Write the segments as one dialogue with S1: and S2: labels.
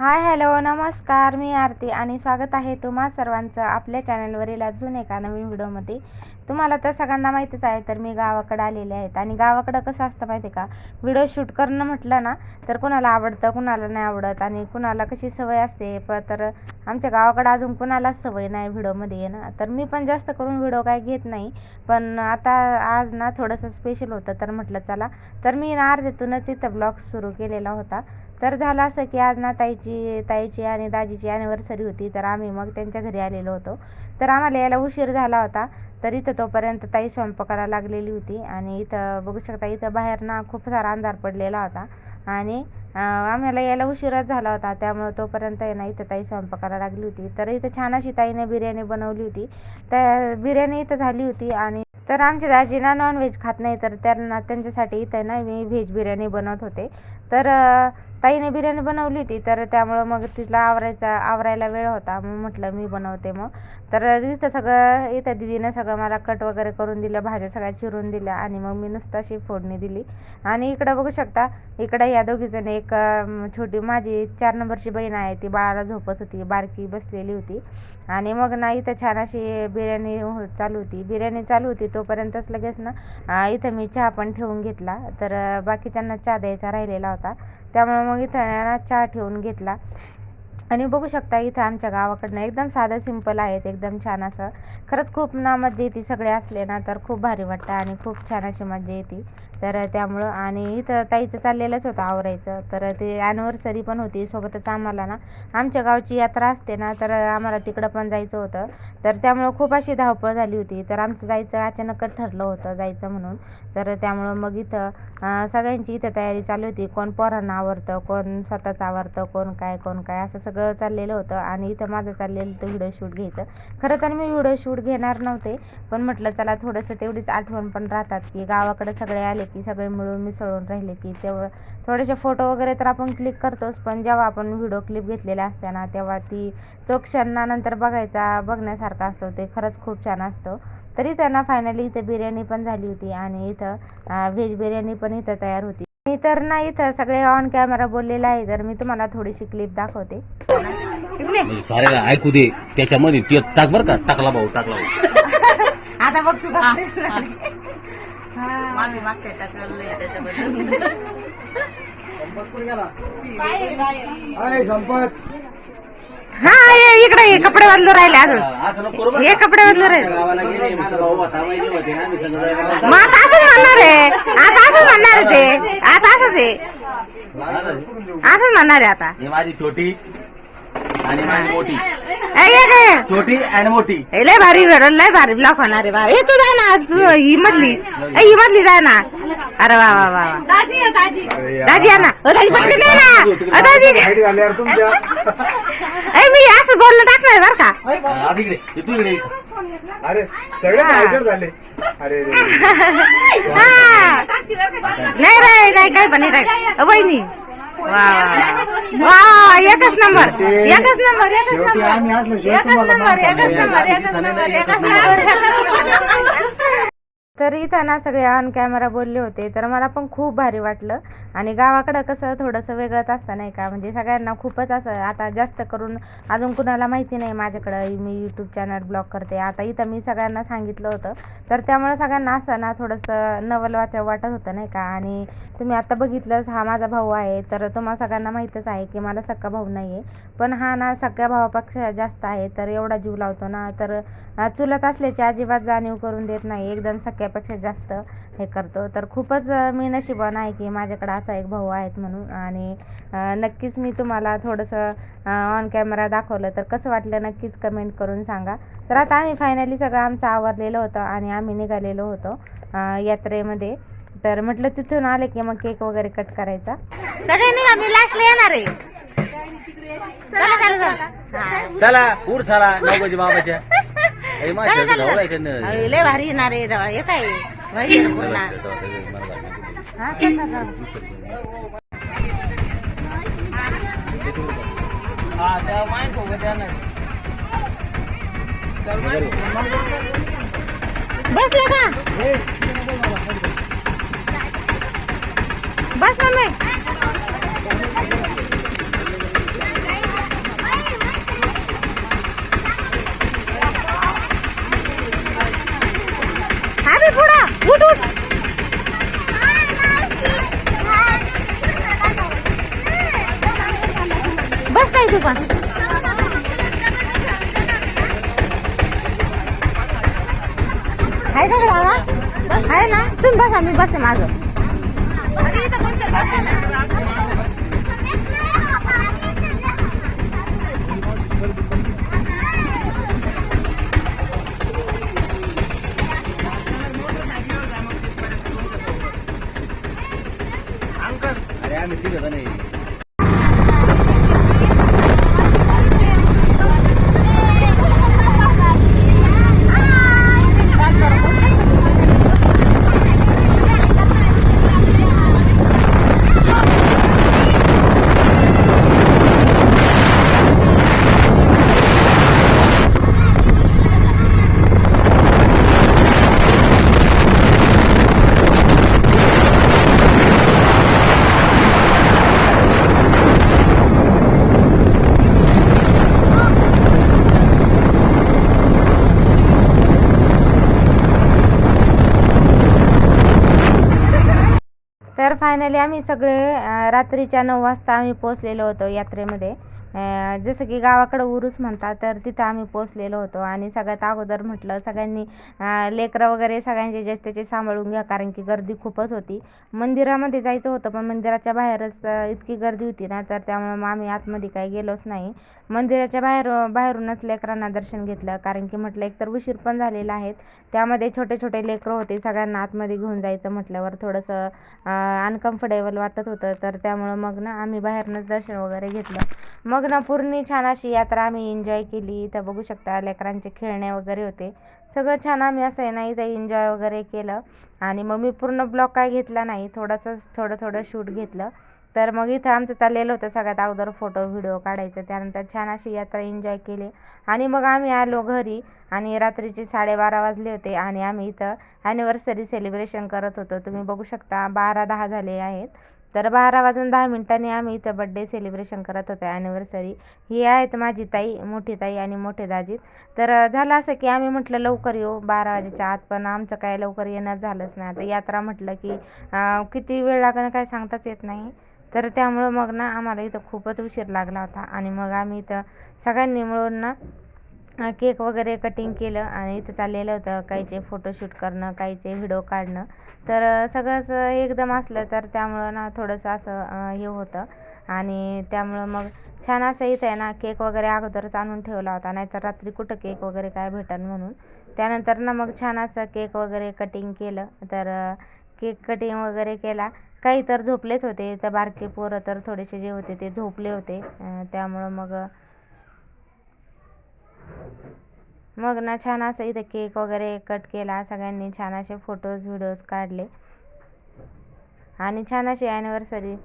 S1: Hi hello नमस्कार. मी आरती आणि स्वागत आहे तुम्हा सर्वांचं आपल्या चॅनलवरील अजून एका नवीन व्हिडिओमध्ये. तुम्हाला तर सगळ्यांना माहितीच आहे तर मी गावाकडं आलेले आहेत. आणि गावाकडं कसं असतं माहिती आहे का? व्हिडिओ शूट करणं म्हटलं ना तर कुणाला आवडतं कुणाला नाही आवडत. आणि कुणाला कशी सवय असते प तर आमच्या गावाकडं अजून कुणालाच सवय नाही व्हिडिओमध्ये येणं. तर मी पण जास्त करून व्हिडिओ काय घेत नाही. पण आता आज ना थोडंसं स्पेशल होतं तर म्हटलं चला. तर मी ना अर्ध्यातूनच इथं ब्लॉग सुरू केलेला होता. तर झालं असं की आज ना ताईची ताईची आणि दाजीची ॲनिव्हर्सरी होती तर आम्ही मग त्यांच्या घरी आलेलो होतो. तर आम्हाला यायला उशीर झाला होता तर इथं तोपर्यंत ताई स्वयंपाकाला लागलेली होती आणि इथं बघू शकता इथं बाहेर ना खूप सारा अंधार पडलेला होता आणि आम्हाला यायला उशीरच झाला होता. त्यामुळे तोपर्यंत आहे ना इथं ताई स्वयंपाकाला लागली होती. तर इथं छान अशी ताईने बिर्याणी बनवली होती. तर बिर्याणी इथं झाली होती आणि तर आमच्या दाजी ना नॉनव्हेज खात नाही तर त्यांना त्यांच्यासाठी इथं ना मी व्हेज बिर्याणी बनवत होते. तर ताईने बिर्याणी बनवली होती तर त्यामुळं मग तिला आवरायचा आवरायला वेळ होता. मग म्हटलं मी बनवते मग. तर तिथं सगळं इथं दिदीनं सगळं मला कट वगैरे करून दिलं भाज्या सगळ्या चिरून दिल्या आणि मग मी नुसतं अशी फोडणी दिली. आणि इकडं बघू शकता इकडं या दोघीजण एक छोटी माझी चार नंबरची बहीण आहे ती बाळाला झोपत होती बारकी बसलेली होती. आणि मग ना इथं छान अशी बिर्याणी हो चालू होती. बिर्याणी चालू होती तोपर्यंतच लगेच ना इथं मी चहा पण ठेवून घेतला. तर बाकीच्यांना चहा द्यायचा राहिलेला होता. त्यामुळे मग इथं ना चहा ठेवून घेतला. आणि बघू शकता इथं आमच्या गावाकडनं एकदम साधं सिंपल आहेत एकदम छान असं. खरंच खूप ना मजा येते सगळे असले ना तर खूप भारी वाटतं आणि खूप छान अशी मजा येते. तर त्यामुळं आणि इथं ताईचं चाललेलंच होतं आवरायचं. तर ते ॲनिव्हर्सरी पण होती. सोबतच आम्हाला ना आमच्या गावची यात्रा असते ना तर आम्हाला तिकडं पण जायचं होतं. तर त्यामुळं खूप अशी धावपळ झाली होती. तर आमचं जायचं अचानकच ठरलं होतं जायचं म्हणून. तर त्यामुळं मग इथं सगळ्यांची इथं तयारी चालू होती. कोण पोरांना आवडतं कोण स्वतःच आवडतं कोण काय कोण काय असं सगळं चाललेलं होतं आणि इथं माझं चाललेलं होतं व्हिडिओ शूट घ्यायचं. खरं तर मी व्हिडिओ शूट घेणार नव्हते पण म्हटलं चला थोडंसं तेवढीच आठवण पण राहतात की गावाकडे सगळे आले की सगळे मिळून मिसळून राहिले की तेवढं थोडेसे फोटो वगैरे तर आपण क्लिक करतोच पण जेव्हा आपण व्हिडिओ क्लिप घेतलेला असते ना तेव्हा ती तो क्षणानंतर नंतर बघायचा बघण्यासारखा असतो. ते खरंच खूप छान असतो. तरी त्यांना फायनली इथं बिर्याणी पण झाली होती आणि इथं व्हेज बिर्याणी पण इथं तयार होती. मी तर ना इथं. सगळे ऑन कॅमेरा बोललेलं आहे. तर मी तुम्हाला थोडीशी क्लिप दाखवते.
S2: साऱ्याला ऐकू दे. त्याच्यामध्ये ते टाक बर का. टाकला भाऊ टाकला भाऊ.
S1: आता बघ तू
S3: संपत.
S1: हा ये इकडे ये कपडे बदलू राहिले अजून.
S2: असं नको करू बरं
S1: हे
S2: का.
S1: कपडे बदलू राहिले.
S2: गावाला गेले माझा भाऊ होता वहिनी होते ना आम्ही सगळं
S1: मग आता असंच म्हणणार आहे. आता असंच म्हणणार आहे ते. आता असंच आहे. असंच म्हणणार आहे आता.
S2: हे माझी छोटी आणि माझी मोठी.
S1: ए, ये काय
S2: छोटी आणि मोठी.
S1: ए, लय भारी भेटल लय भारी ब्लॉक होणार आहे बा. ए तू जाय ना तू ही मधली. ए, ही मधली जाय ना. अरे वा वा वा वा. दाजी या ना. ओ, दाजी पटकन ये ना. ओ, दाजी.
S3: माहिती झाली यार तुमच्या.
S1: ए मी असं बोलणं टाकणार बर का?
S2: आधी इकडे ये तू इकडे ये.
S3: अरे सगळे झाले. अरे.
S1: हा. नाही रे नाही काय पण नाही वहिनी. वा. एकच नंबर. एकच नंबर एकच नंबर. एकच. नंबर एकच नंबर एकच नंबर. तर इथं ना सगळे ऑन कॅमेरा बोलले होते. तर मला पण खूप भारी वाटलं. आणि गावाकडं कसं थोडंसं वेगळंच असतं नाही का? म्हणजे सगळ्यांना खूपच असं आता जास्त करून अजून कुणाला माहिती नाही माझ्याकडं मी यूट्यूब चॅनल ब्लॉग करते. आता इथं मी सगळ्यांना सांगितलं होतं. तर त्यामुळे सगळ्यांना असं ना थोडंसं नवल वाटत वाटत होतं नाही का? आणि तुम्ही आता बघितलंच हा माझा भाऊ आहे. तर तुम्हाला सगळ्यांना माहीतच आहे की मला सक्का भाऊ नाही आहे पण हा ना सगळ्या भावापेक्षा जास्त आहे. तर एवढा जीव लावतो ना. तर चुलत असल्याची अजिबात जाणीव करून देत नाही. एकदम सख्यापेक्षा जास्त हे करतो. तर खूपच मी नशिबान आहे की माझ्याकडे असा एक भाऊ आहेत म्हणून. आणि नक्कीच मी तुम्हाला थोडंसं ऑन कॅमेरा दाखवलं तर कसं वाटलं नक्कीच कमेंट करून सांगा. तर आता आम्ही फायनली सगळं आमचं आवरलेलं होतं आणि आम्ही निघालेलो होतो यात्रेमध्ये. तर म्हटलं तिथून आले की मग केक वगैरे कट करायचा. सगळे निघा मी लास्टला येणार आहे. चला चला चला.
S2: चला चला बाबाच्या. आहे.
S1: अरे, लय भारी येणार आहे रवा. हे काय हा?
S2: हा, या ना.
S1: बसले का बस मम्मी उठ उठ. बस तू पण. आहे का गावा आहे ना? तुम्ही बसा मी बसते माझं तर फायनली आम्ही सगळे रात्रीच्या नऊ वाजता आम्ही पोचलेलो होतो यात्रेमध्ये. जसं की गावाकडं उरूस म्हणतात तर तिथं आम्ही पोचलेलो होतो. आणि सगळ्यात अगोदर म्हटलं सगळ्यांनी लेकरं वगैरे सगळ्यांचे जे त्याचे सांभाळून घ्या कारण की गर्दी खूपच होती. मंदिरामध्ये जायचं होतं पण मंदिराच्या बाहेरच इतकी गर्दी होती ना तर त्यामुळे मग आम्ही आतमध्ये काही गेलोच नाही. मंदिराच्या बाहेर बाहेरूनच लेकरांना दर्शन घेतलं कारण की म्हटलं एकतर उशीर पण झालेला आहे. त्यामध्ये छोटे छोटे लेकरं होते सगळ्यांना आतमध्ये घेऊन जायचं म्हटल्यावर थोडंसं अनकम्फर्टेबल वाटत होतं. तर त्यामुळं मग ना आम्ही बाहेरनंच दर्शन वगैरे घेतलं. मग ना पूर्ण छान अशी यात्रा आम्ही एन्जॉय केली. इथं बघू शकता लेकरांचे खेळणे वगैरे होते. सगळं छान आम्ही असं आहे ना इथं एन्जॉय वगैरे केलं. आणि मग मी पूर्ण ब्लॉक काय घेतला नाही. थोडंसं थोडं थोडं शूट घेतलं. तर मग इथं आमचं चाललेलं होतं सगळ्यात अगोदर फोटो व्हिडिओ काढायचं. त्यानंतर छान अशी यात्रा एन्जॉय केली. आणि मग आम्ही आलो घरी. आणि रात्रीचे साडेबारा वाजले होते. आणि आम्ही इथं ॲनिव्हर्सरी सेलिब्रेशन करत होतो. तुम्ही बघू शकता बारा दहा झाले आहेत. तर बारा वाजून दहा मिनिटांनी आम्ही इथं बड्डे सेलिब्रेशन करत होतो ॲनिव्हर्सरी ही आहेत माझी ताई मोठी ताई आणि मोठे दाजी. तर झालं असं की आम्ही म्हटलं लवकर येऊ बारा वाजेच्या आत. पण आमचं काय लवकर येणं झालंच नाही. आता यात्रा म्हटलं की किती वेळ लागणं काय सांगताच येत नाही. तर त्यामुळं मग ना आम्हाला इथं खूपच उशीर लागला होता. आणि मग आम्ही इथं सगळ्यांनी मिळून ना केक वगैरे कटिंग केलं आणि इथं चाललेलं होतं. काहीचे फोटोशूट करणं काहीचे व्हिडिओ काढणं. तर सगळंच एकदम असलं तर त्यामुळं ना थोडंसं असं हे होतं. आणि त्यामुळं मग छान असं इथं आहे ना केक वगैरे अगोदरच आणून ठेवला होता. नाहीतर रात्री कुठं केक वगैरे काय भेटन म्हणून. त्यानंतर ना मग छान असं केक वगैरे कटिंग केलं. तर केक कटिंग वगैरे केला. काही तर झोपलेच होते. तर बारके पोरं तर थोडेसे जे होते ते झोपले होते. त्यामुळं मग मग ना छान असं इथं केक वगैरे कट केला सगळ्यांनी छान असे फोटोज व्हिडिओज काढले. आणि छान अशी ॲनिव्हर्सरी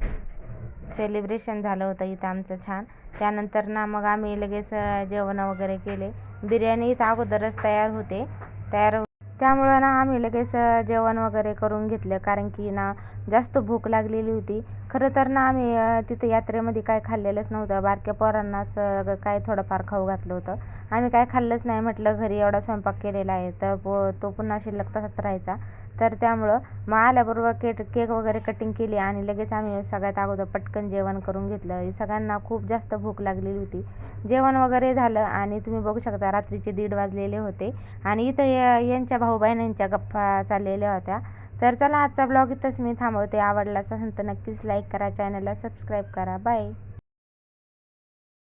S1: सेलिब्रेशन झालं होतं इथं आमचं छान. त्यानंतर ना मग आम्ही लगेच जेवण वगैरे केले. बिर्याणी इथं अगोदरच तयार होते. तयार हो- त्यामुळं ना आम्ही लगेच जेवण वगैरे करून घेतलं. कारण की ना जास्त भूक लागलेली होती. खरं तर ना आम्ही तिथं यात्रेमध्ये काय खाल्लेलंच नव्हतं. बारक्या पोरांनाच काय थोडंफार खाऊ घातलं होतं. आम्ही काय खाल्लंच नाही म्हटलं घरी एवढा स्वयंपाक केलेला आहे. तर पो तो पुन्हा शिल्लक तसाच राहायचा. तर त्यामुळं मग आल्याबरोबर केक केक वगैरे कटिंग केली आणि लगेच आम्ही सगळ्यात अगोदर पटकन जेवण करून घेतलं. सगळ्यांना खूप जास्त भूक लागलेली होती. जेवण वगैरे झालं आणि तुम्ही बघू शकता रात्रीचे दीड वाजलेले होते. आणि इथं यांच्या भाऊ बहिणींच्या गप्पा चाललेल्या होत्या. तर चला आजचा ब्लॉग इथंच मी थांबवते. आवडला असेल तर नक्कीच लाईक करा चॅनलला सबस्क्राईब करा. बाय